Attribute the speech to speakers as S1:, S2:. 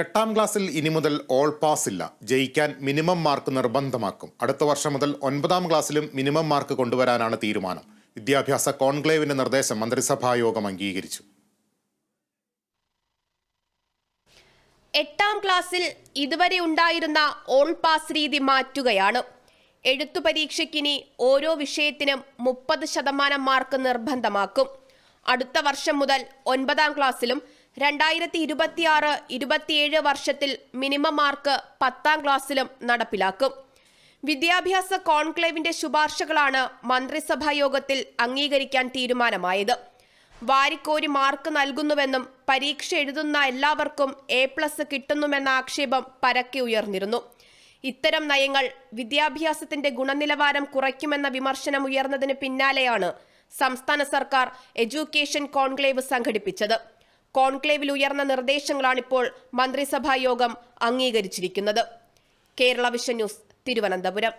S1: എട്ടാം ക്ലാസ്സിൽ ഇനി മുതൽ ഓൾ പാസ് ഇല്ല. ജയിക്കാൻ മിനിമം മാർക്ക് നിർബന്ധമാക്കും. അടുത്ത വർഷം മുതൽ ഒൻപതാം ക്ലാസ്സിലും മിനിമം മാർക്ക് കൊണ്ടുവരാനാണ് തീരുമാനം. വിദ്യാഭ്യാസ കോൺക്ലേവിന്റെ നിർദ്ദേശം മന്ത്രിസഭാ യോഗം അംഗീകരിച്ചു.
S2: എട്ടാം ക്ലാസ്സിൽ ഇതുവരെ ഉണ്ടായിരുന്ന ഓൾ പാസ് രീതി മാറ്റുകയാണ്. എഴുത്തു പരീക്ഷയ്ക്കിനി ഓരോ വിഷയത്തിനും മുപ്പത് ശതമാനം മാർക്ക് നിർബന്ധമാക്കും. അടുത്ത വർഷം മുതൽ ഒൻപതാം ക്ലാസ്സിലും രണ്ടായിരത്തി ഇരുപത്തിയാറ് ഇരുപത്തിയേഴ് വർഷത്തിൽ മിനിമം മാർക്ക് പത്താം ക്ലാസ്സിലും നടപ്പിലാക്കും. വിദ്യാഭ്യാസ കോൺക്ലേവിന്റെ ശുപാർശകളാണ് മന്ത്രിസഭാ യോഗത്തിൽ അംഗീകരിക്കാൻ തീരുമാനമായത്. വാരിക്കോരി മാർക്ക് നൽകുന്നുവെന്നും പരീക്ഷ എഴുതുന്ന എല്ലാവർക്കും എ പ്ലസ് കിട്ടുന്നുമെന്ന ആക്ഷേപം പരക്കെ ഉയർന്നിരുന്നു. ഇത്തരം നയങ്ങൾ വിദ്യാഭ്യാസത്തിന്റെ ഗുണനിലവാരം കുറയ്ക്കുമെന്ന വിമർശനം ഉയർന്നതിന് പിന്നാലെയാണ് സംസ്ഥാന സർക്കാർ എഡ്യൂക്കേഷൻ കോൺക്ലേവ് സംഘടിപ്പിച്ചത്. കോൺക്ലേവിൽ ഉയർന്ന നിർദ്ദേശങ്ങളാണ് ഇപ്പോൾ മന്ത്രിസഭാ യോഗം അംഗീകരിച്ചിരിക്കുന്നത്. Kerala vision news Thiruvananthapuram.